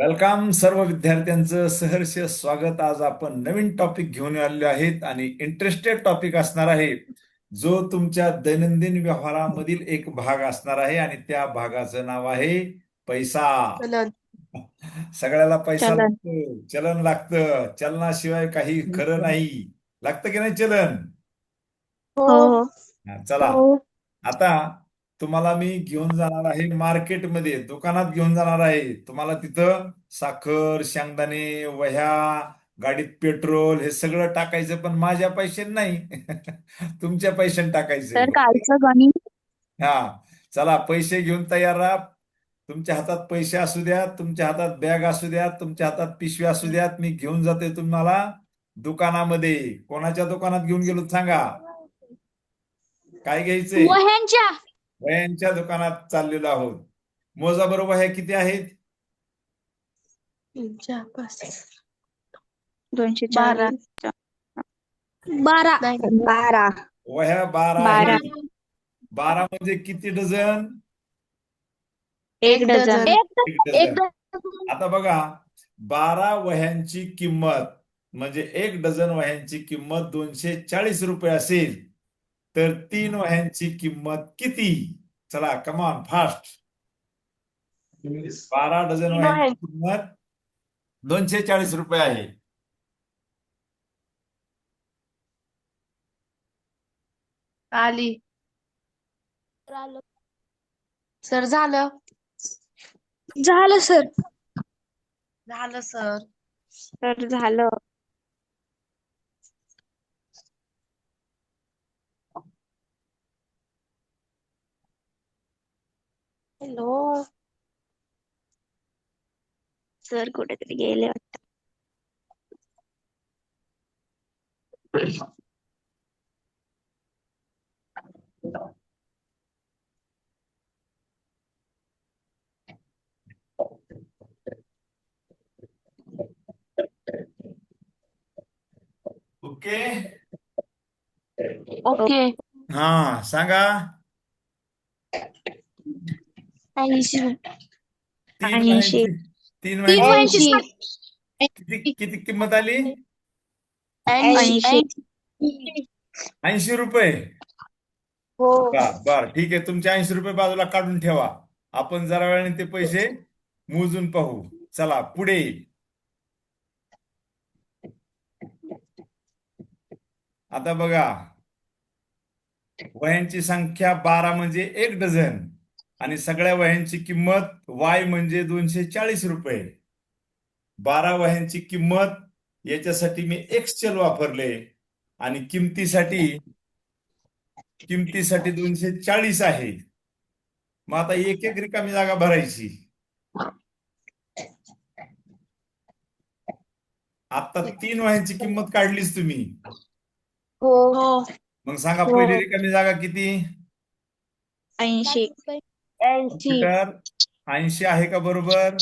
Welcome सर्व विद्यार्थ्यांचं सहर्ष स्वागत. आज आपण नवीन टॉपिक घेऊन आलेलो आहेत आणि इंटरेस्टेड टॉपिक असणार आहे जो तुमच्या दैनंदिन व्यवहारामधील एक भाग असणार आहे आणि त्या भागाचं नाव आहे पैसा. सगळ्याला पैसा चलन. लागतो. चलन लागतं. चलनाशिवाय काही खरं नाही. लागतं की नाही चलन? हो हो. हा, चला. हो. आता तुम्हाला मी घेऊन जाणार आहे मार्केटमध्ये दुकानात घेऊन जाणार आहे. तुम्हाला तिथं साखर शेंगदाणे वह्या गाडीत पेट्रोल हे सगळं टाकायचं पण माझ्या पैशाने नाही. तुमच्या पैशाने टाकायचं. तर कालचं गणित? हा. चला पैसे घेऊन तयार राहा. तुमच्या हातात पैसे असू द्या तुमच्या हातात बॅग असू द्या तुमच्या हातात पिशवी असू द्यात मी घेऊन जाते तुम्हाला दुकानामध्ये. कोणाच्या दुकानात घेऊन गेलो सांगा. काय घ्यायचंय? वह्यांच्या. वह्यांच्या दुकानात चाललेलो आहोत. मोजा बरोबर वह्या किती आहेत. दोनशे बारा. बारा. बारा. वह्या बारा बारा. आहेत. बारा म्हणजे किती डझन? एक डझन. एक एक डझन. आता बघा बारा वह्यांची किंमत म्हणजे एक डझन वह्यांची किंमत दोनशे चाळीस रुपये असेल. तर तीन वह्यांची किंमत किती? चला कमान फास्ट बारा डझन वह्यांची. किंमत दोनशे चाळीस रुपये आहे. आली. सर झालं? झालं सर. झालं सर. तर झालं. हॅलो सर कुठेतरी गेले वाटतं ओके ओके हा सांगा ऐंशी तीन ऐंशी. वह्यांची तीन तीन वह्यांची वह्यांची किती किती किंमत आली? ऐंशी. ऐंशी. ऐंशी रुपये. हो. बर बर ठीक आहे. तुमचे ऐंशी रुपये बाजूला काढून ठेवा. आपण जरा वेळाने ते पैसे मोजून पाहू. चला पुढे आता बघा. वह्यांची संख्या बारा म्हणजे एक डझन. आणि सगळ्या वह्यांची किंमत वाय म्हणजे दोनशे चाळीस रुपये. बारा वह्यांची किंमत याच्यासाठी मी एक्स चल वापरले आणि किमतीसाठी किमतीसाठी दोनशे चाळीस आहे. मग आता एक एक रिकामी जागा भरायची. आता तीन वह्यांची किंमत काढलीच तुम्ही. हो. हो. मग सांगा हो. पहिली रिकामी जागा किती? ऐंशी. ऐंशी तर ऐंशी आहे का बरोबर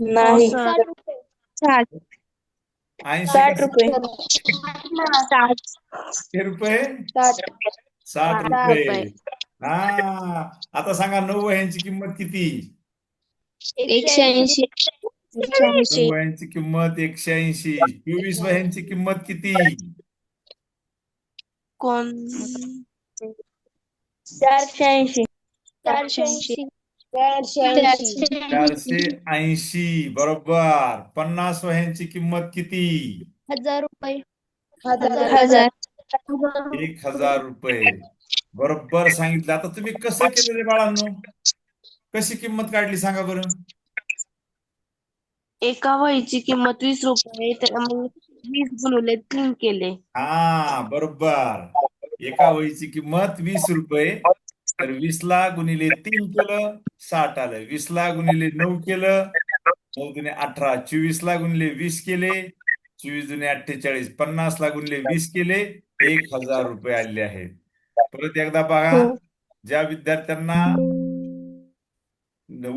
नाही साठ ऐंशी साठ का रुपये साठ किती रुपये साठ साठ साठ रुपये रुपये. हा आता सांगा नऊ वह्यांची किंमत किती एकशे ऐंशी एकशे ऐंशी नऊ वह्यांची किंमत एकशे ऐंशी चोवीस वह्यांची किंमत किती कोण चारशे ऐंशी चारशे ऐंशी चारशे चारशे ऐंशी बरोबर. पन्नास वह्यांची किंमत किती? हजार रुपये. हजार. हजार. एक हजार रुपये. बरोबर सांगितलं. आता तुम्ही कसं केलं रे बाळांनो? कशी किंमत काढली सांगा बरं. एका वहीची किंमत वीस रुपये तर मग वीस गुणिले तीन केले. हा बरोबर. एका वहीची किंमत वीस रुपये तर वीसला गुणिले तीन केलं साठ आलं. वीसला गुणिले नऊ केलं नऊ दुने अठरा. चोवीसला गुणिले वीस केले चोवीस दुने अठ्ठेचाळीस. पन्नासला गुणिले वीस केले एक हजार रुपये आले आहेत. परत एकदा बघा हो. ज्या विद्यार्थ्यांना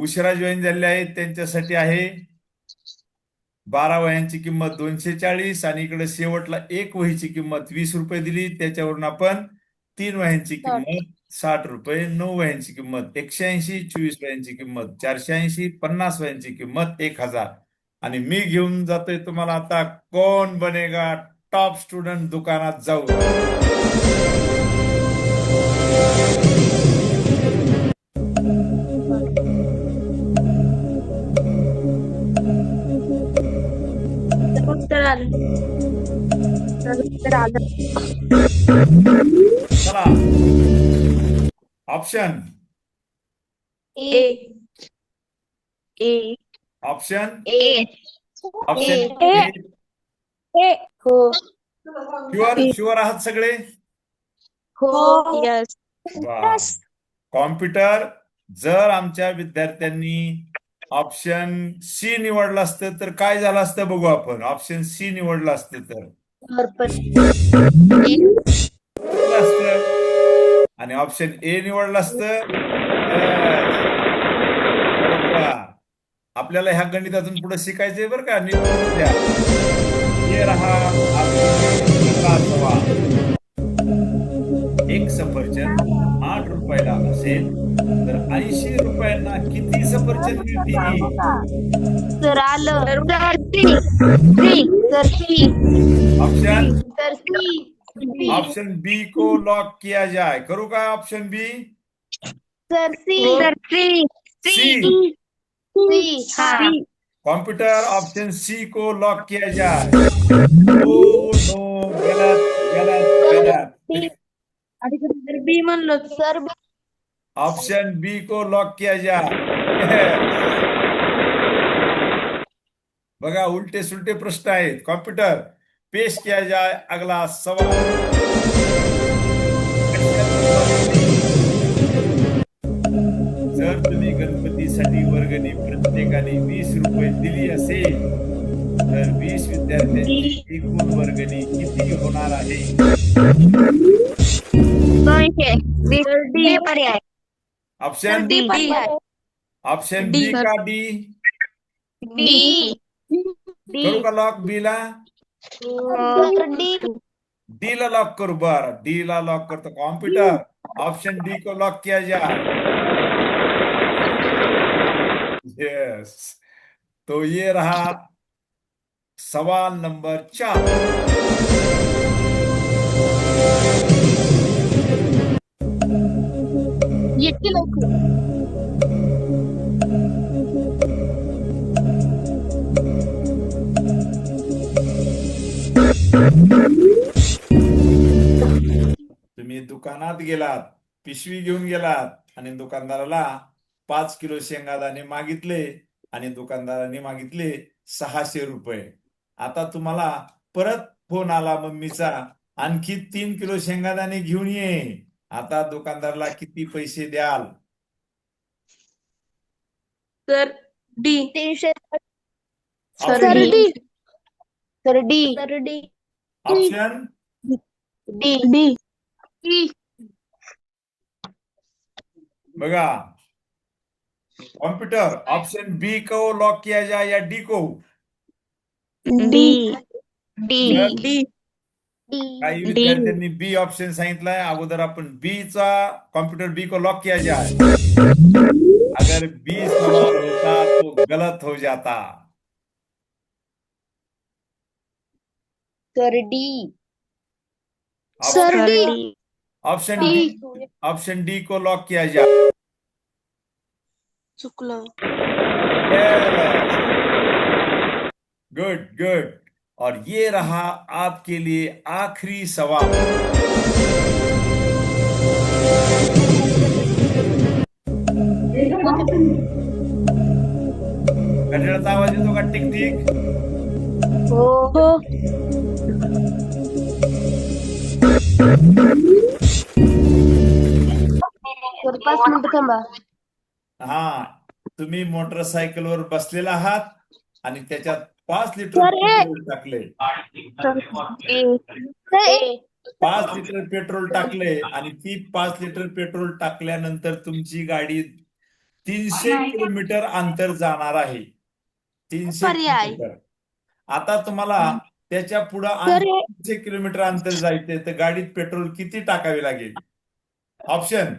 उशिरा जॉईन झालेले आहेत त्यांच्यासाठी आहे बारा वह्यांची किंमत दोनशे चाळीस आणि इकडे शेवटला एक वहीची किंमत वीस रुपये दिली. त्याच्यावरून आपण तीन वह्यांची किंमत साठ रुपये नऊ वह्यांची किंमत एकशे ऐंशी चोवीस वह्यांची किंमत चारशे ऐंशी पन्नास वह्यांची किंमत एक हजार. आणि मी घेऊन जातोय तुम्हाला आता कोण बनेगा टॉप स्टुडंट दुकानात जाऊ चला. Option A. A. Option A. Option A. A. हो. शुअर शुअर आहात सगळे? हो. यस वा कॉम्प्युटर जर आमच्या विद्यार्थ्यांनी ऑप्शन सी निवडलं असतं तर काय झालं असतं बघू आपण. ऑप्शन सी निवडलं असतं तर. असतं. आणि ऑप्शन ए निवडलं असतं. आपल्याला ह्या गणितातून पुढे शिकायचंय बरं का? लक्ष द्या. हे रहा एक सफरचंद. रुपयाला असेल तर ऐंशी रुपयांना किती सफरचंद मिळतील? तर आलं. तर सी. सी. तर C. Option C. Option B को लॉक किया जाए. करू का ऑप्शन बी सर सी. तर सी. सी. सी. हा. कंप्यूटर ऑप्शन सी को लॉक किया जाए. नो नो गलत गलत गलत. बी म्हणलो सर ऑप्शन बी को लॉक किया जाए बघा उलटे सुलटे प्रश्न आहेत. कॉम्प्युटर, पेश किया जाए अगला सवाल. जर तुम्ही गणपतीसाठी वर्गणी प्रत्येकाने वीस रुपये दिली तर वीस विद्यार्थ्यांची एकूण वर्गणी किती होणार आहे? D option D option B का डी। डी करू का लॉक? बी ला। डी डी ला लॉक करू? बर। डी ला लॉक करतो कॉम्प्यूटर ऑप्शन डी को लॉक किया जाए। यस तो ये रहा सवाल नंबर चार। येते लवकर तुम्ही दुकानात गेलात पिशवी घेऊन गेलात आणि दुकानदाराला पाच किलो शेंगादाणे मागितले आणि दुकानदाराने मागितले सहाशे रुपये. आता तुम्हाला परत फोन आला मम्मीचा आणखी तीन किलो शेंगादाणे घेऊन ये. आता दुकानदाराला किती पैसे द्याल? तर डी. तीनशे सर ऑप्शन डी. तर डी. तर डी. Option D. डी. बघा. कंप्यूटर ऑप्शन बी को लॉक किया जाए या डी. को डी. डी काही विद्यार्थ्यांनी बी ऑप्शन सांगितलंय. अगोदर आपण बी चा कंप्यूटर बी को लॉक किया जाए अगर बी सवाल होता तो गलत हो जाता. तर D sir option D option D option D को लॉक किया जाए चुकलं गुड गुड और ये रहा आपके लिए आखिरी सवाल। घड्याळाचा आवाज़ येतो का टिक टिक। हा तुम्ही मोटरसायकलवर बसलेला आहात आणि त्याच्यात पाच लिटर टाकले. पाच लिटर पेट्रोल टाकले आणि ती पाच लिटर पेट्रोल टाकल्यानंतर तुमची गाडी तीनशे किलोमीटर अंतर जाणार आहे. तीनशे. किलोमीटर. आता तुम्हाला त्याच्या पुढे तीनशे किलोमीटर अंतर जायचे तर गाडीत पेट्रोल किती टाकावे लागेल? ऑप्शन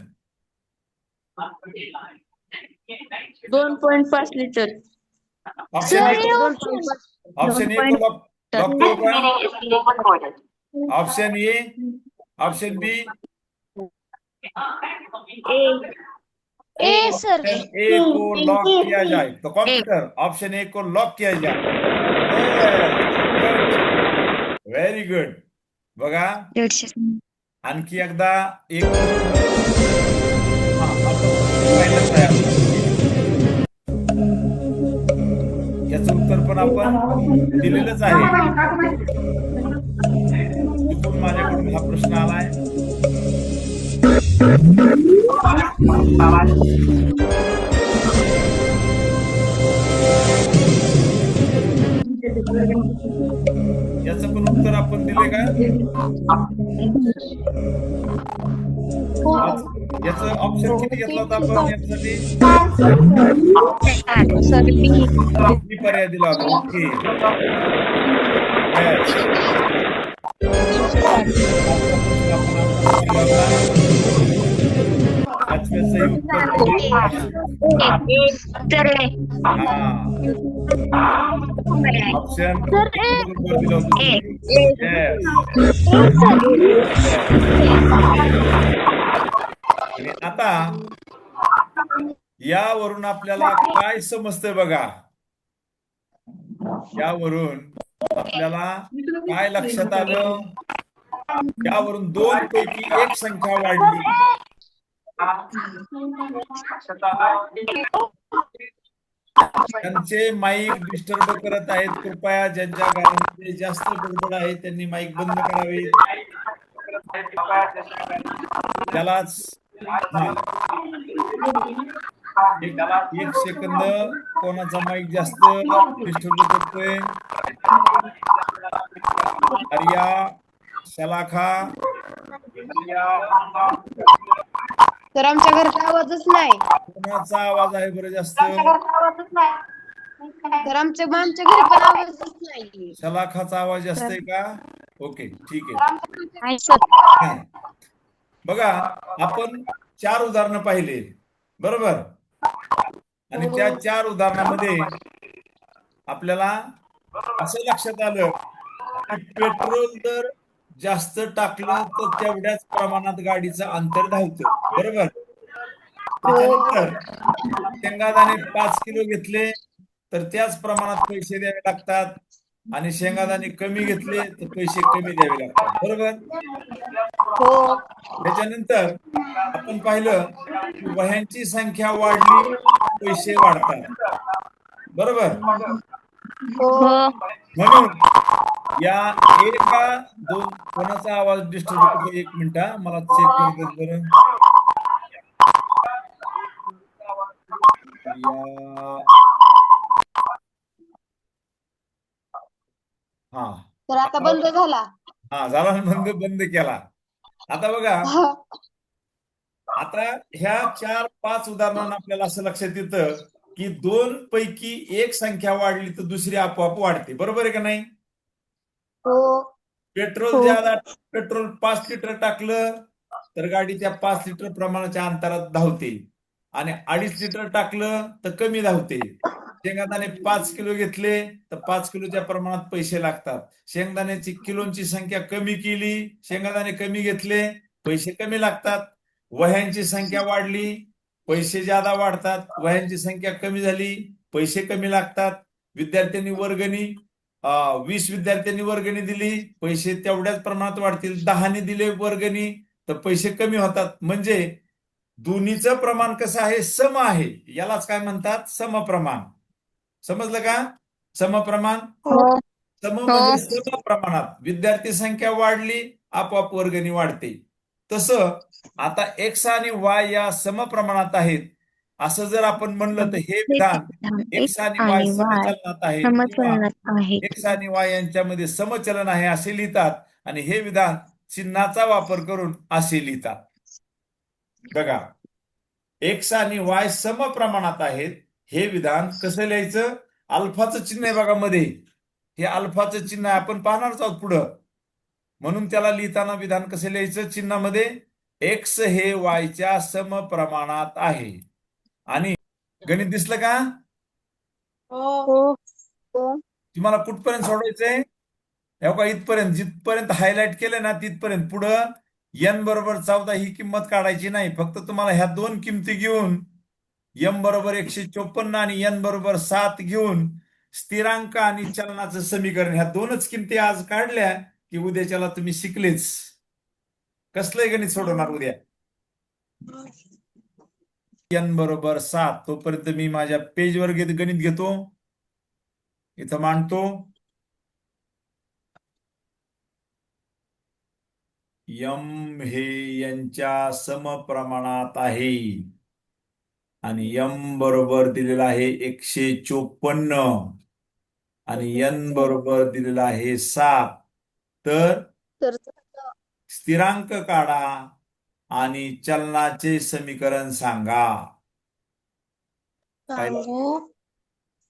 दोन पॉईंट पाच लिटर. ऑप्शन ए हे ऑप्शन ए को lock lock option A option B A sir A को लॉक किया जाए तो कंप्यूटर ऑप्शन ए को लॉक किया जाए व्हेरी गुड बघा दीडशे आणखी एकदा एक पण आपण दिलेलंच आहे. चुकून माझ्याकडून हा प्रश्न आलाय. याचं पण उत्तर आपण दिले का? याचं ऑप्शन किती घेतला होता आपण याच्यासाठी सर बी किती पर्याय दिला होता ओके Yes. पाचव्याचंही उत्तर म्हणजे तर हा ऑप्शन बरोबर दिलं होतं Yes. आणि आता यावरून आपल्याला काय समजतंय बघा? यावरून आपल्याला काय लक्षात आलं? यावरून दोन पैकी एक संख्या वाढली. त्यांचे माईक डिस्टर्ब करत आहेत. कृपया ज्यांच्या घरामध्ये जास्त गडबड आहे त्यांनी माईक बंद करावे. त्यालाच एक सेकंद. कोणाचा माईक जास्त डिस्टर्ब करतोय आर्या शलाखा तर आमच्या घरात आवाजच नाही. कोणाचा आवाज आहे बरं जास्त? तर आमच्या आमच्या घरी पण आवाजच नाही. शलाखाचा आवाज जास्त आहे का? ओके ठीक आहे. हा. बघा आपण चार उदाहरणं पाहिले. बरोबर? आणि त्या चार उदाहरणामध्ये आपल्याला असं लक्षात आलं की पेट्रोल जर जास्त टाकलं तर तेवढ्याच प्रमाणात गाडीचं अंतर धावतं. बरोबर? त्याच्यानंतर शेंगादाणे पाच किलो घेतले तर त्याच प्रमाणात पैसे द्यावे लागतात. आणि शेंगादाणे कमी घेतले तर पैसे कमी द्यावे लागतात. बरोबर? हो. त्याच्यानंतर आपण पाहिलं की वह्यांची संख्या वाढली पैसे वाढतात. बरोबर? हो. म्हणून या एका दोन कोणाचा आवाज डिस्टर्ब होतो एक मिनिट. मला चेक करू देत बरं. या हा. तर आता बंद झाला. हा झाला बंद बंद केला. आता बघा. आता ह्या चार पाच उदाहरणांना आपल्याला असं लक्षात येतं की दोन पैकी एक संख्या वाढली तर दुसरी आपोआप वाढते. बरोबर आहे का नाही? हो. पेट्रोल ज्यादा पेट्रोल पाच लिटर टाकलं तर गाडी त्या पाच लिटर प्रमाणाच्या अंतरात धावते. आणि अडीच लिटर टाकलं तर कमी धावते. शेंगदाणे पाच किलो घेतले तर पाच किलोच्या प्रमाणात पैसे लागतात. शेंगदाण्याची किलोची संख्या कमी केली शेंगदाणे कमी घेतले पैसे कमी लागतात. वह्यांची संख्या वाढली पैसे ज्यादा वाढतात वह्यांची संख्या कमी झाली पैसे कमी लागतात. विद्यार्थ्यांनी वर्गणी वीस विद्यार्थ्यांनी वर्गणी दिली पैसे तेवढ्याच प्रमाणात वाढतील. दहाने दिले वर्गणी तर पैसे कमी होतात. म्हणजे दोन्हीचं प्रमाण कसं आहे? सम आहे. यालाच काय म्हणतात? समप्रमाण. समजलं का? समप्रमाण? हो. सम म्हणजे सम प्रमाणात विद्यार्थी संख्या वाढली आपोआप वर्गणी वाढते. तसं आता एक्स आणि वाय या समप्रमाणात आहेत. असं जर आपण म्हणलं तर हे विधान एक्स आणि वाय समचलनात आहे. एक्स आणि वाय यांच्यामध्ये समचलन आहे असे लिहितात आणि हे विधान चिन्हाचा वापर करून असे लिहितात. बघा. एक्स आणि वाय समप्रमाणात आहेत. हे विधान कसं लिहायचं? अल्फाचं चिन्ह आहे बघा मध्ये. हे अल्फाचं चिन्ह आहे आपण पाहणारच आहोत पुढं. म्हणून त्याला लिहिताना विधान कसं लिहायचं? चिन्हामध्ये एक्स हे वायच्या समप्रमाणात आहे. आणि गणित दिसलं का? हो. हो. तुम्हाला कुठपर्यंत सोडवायचंय? हे का इथपर्यंत. जिथपर्यंत हायलाइट केलं ना तिथपर्यंत. पुढं एन बरोबर चौदा ही किंमत काढायची नाही. फक्त तुम्हाला ह्या दोन किमती घेऊन एम बरोबर एकशे चोपन्न आणि एन बरोबर सात घेऊन स्थिरांक आणि चलनाचं समीकरण ह्या दोनच किमती आज काढल्या की उद्याच्याला तुम्ही शिकलेच. कसलंही गणित सोडवणार उद्या? एन बरोबर सात. तोपर्यंत मी माझ्या पेजवर घेत गणित घेतो. इथं मांडतो. यम हे यांच्या समप्रमाणात आहे. आणि यम बरोबर दिलेलं आहे एकशे चोपन्न. आणि एन बरोबर दिलेलं आहे सात. तर स्थिरांक काढा आणि चलनाचे समीकरण सांगा.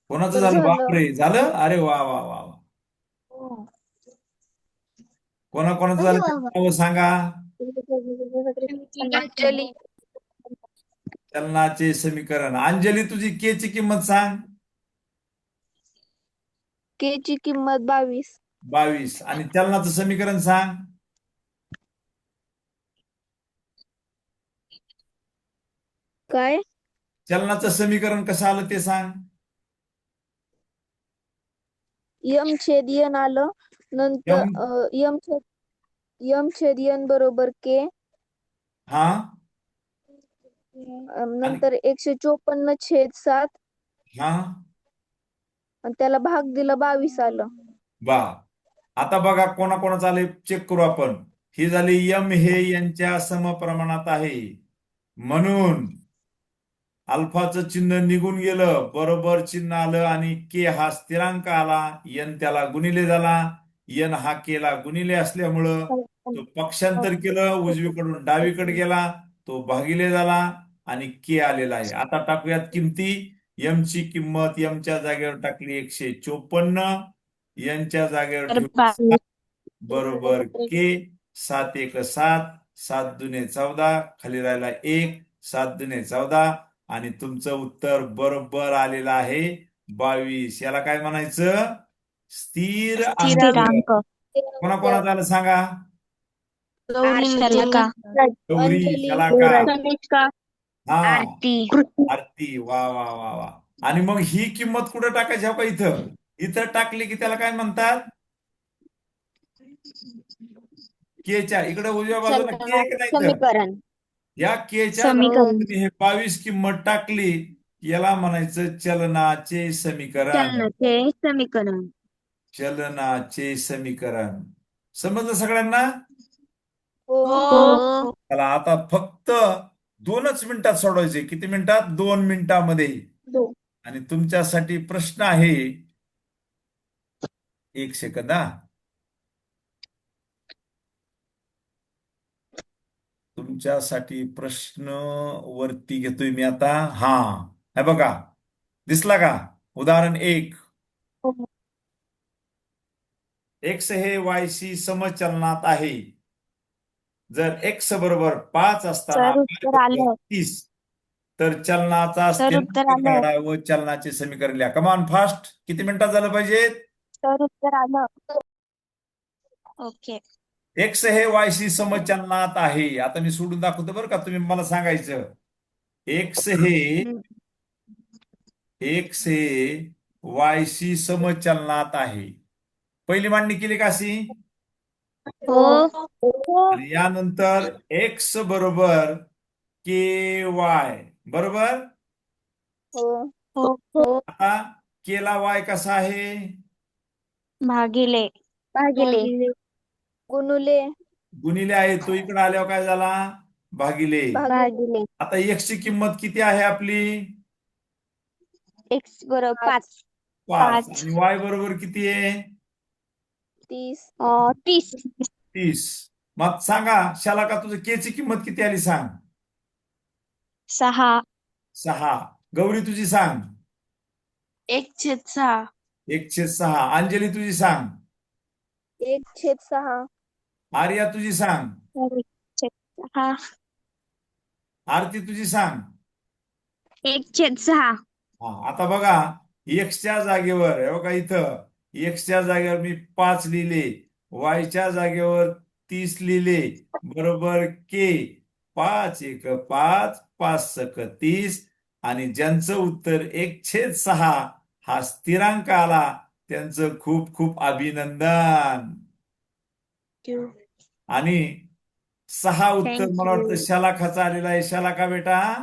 कोणाचं झालं? झालं. बापरे झालं? अरे वा वा वा वा. कोणाकोणाचं झालं? ते नावं सांगा. चलनाचे समीकरण. अंजली तुझी के ची किंमत सांग. के ची किंमत बावीस. बावीस. आणि चलनाचं समीकरण सांग. काय? चलनाचं समीकरण कसं आलं ते सांग. यम छेद यन आलं. नंतर यम? अ, यम छेद यम छेद यन बरोबर के हा? नंतर एकशे चोपन्न छेद सात. हा. आणि त्याला भाग दिला बावीस आलं. बा आता बघा कोणाकोणाचं आले चेक करू आपण. ही झाली यम हे यांच्या समप्रमाणात आहे. म्हणून अल्फाचं चिन्ह निघून गेलं बरोबर चिन्ह आलं आणि के हा स्थिरांक आला एन त्याला गुणिले झाला एन हा केला गुणिले असल्यामुळं तो पक्षांतर केलं उजवीकडून डावीकडे गेला तो भागिले झाला आणि के आलेला आहे. आता टाकूयात किमती. एम ची किंमत एम च्या जागेवर टाकली एकशे चोपन्न. एन च्या जागेवर. बरोबर. के सात एक सात. सात दुने चौदा. खाली राहिला एक. सात दुने चौदा. आणि तुमचं उत्तर बरोबर आलेलं आहे बावीस. याला काय म्हणायचं? स्थिर अंक. स्थिरांक कोणाकोणाचं आलं सांगा? गौरी त्याला हा. आरती. आरती. वा वा वा वा. आणि मग ही किंमत कुठं टाकायची हो का इथं? इथं टाकली की त्याला काय म्हणतात? केच्या इकडे उजव्या बाजूला के एक नाही समीकरण. या केच्या समीकरण. तुम्ही हे बावीस किंमत टाकली याला म्हणायचं चलनाचे समीकरण. चलनाचे समीकरण. चलनाचे समीकरण. समजलं सगळ्यांना? हो हो. चला आता फक्त दोनच मिनिटात सोडवायचे. किती मिनिटात? दोन मिनिटामध्ये. आणि तुमच्यासाठी प्रश्न आहे. एक सेकंद हा. तुमच्यासाठी प्रश्न वरती घेतोय मी आता. हा. हे बघा. दिसला का? उदाहरण एक. हो. एक्स हे वायशी समचलनात आहे. जर एक्स बरोबर पाच असताना. तीस तर चलनाचा. काढा व चलनाचे समीकरण लिहा. कमान फास्ट किती मिनिटात झालं पाहिजे? तर उत्तर आलं. ओके एक्स हे वायशी समचलनात आहे. आता मी सोडून दाखवतो बरं का तुम्ही मला सांगायचं. एक्स हे एक्स हे वायशी समचलनात आहे. पहिली मांडणी केली का अशी हो. आणि यानंतर एक्स बरोबर के वाय बरोबर? हो. हो. आता केला वाय कसा आहे? भागिले. भागिले. गुणुले. गुणिले आहे. तो इकडे आल्यावर काय झाला? भागिले. भागिले. आता एक्स ची किंमत किती आहे आपली? एक्स बरोबर पाच. पाच. पाच. आणि वाय बरोबर किती आहे? तीस तीस. तीस. मग सांगा शाला का तुझं के ची किंमत किती आली सांग. सहा. सहा. गौरी तुझी सांग. एक छेद सहा. एकशे सहा. अंजली तुझी सांग. एक छेद सहा. आर्या तुझी सांग. आरती तुझी सांग. एक छेद सहा. हा आता बघा एक्सच्या जागेवर हे बघा इथं. एक्सच्या जागेवर मी पाच लिहिले. वायच्या जागेवर तीस लिहिले. बरोबर के पाच एक पाच पाच सक तीस. आणि ज्यांचं उत्तर एक छेद सहा हा स्थिरांक आला. त्यांचं खूप खूप अभिनंदन. आणि सहा उत्तर मला वाटतं. शलाखाचा आलेला आहे. शलाका बेटा.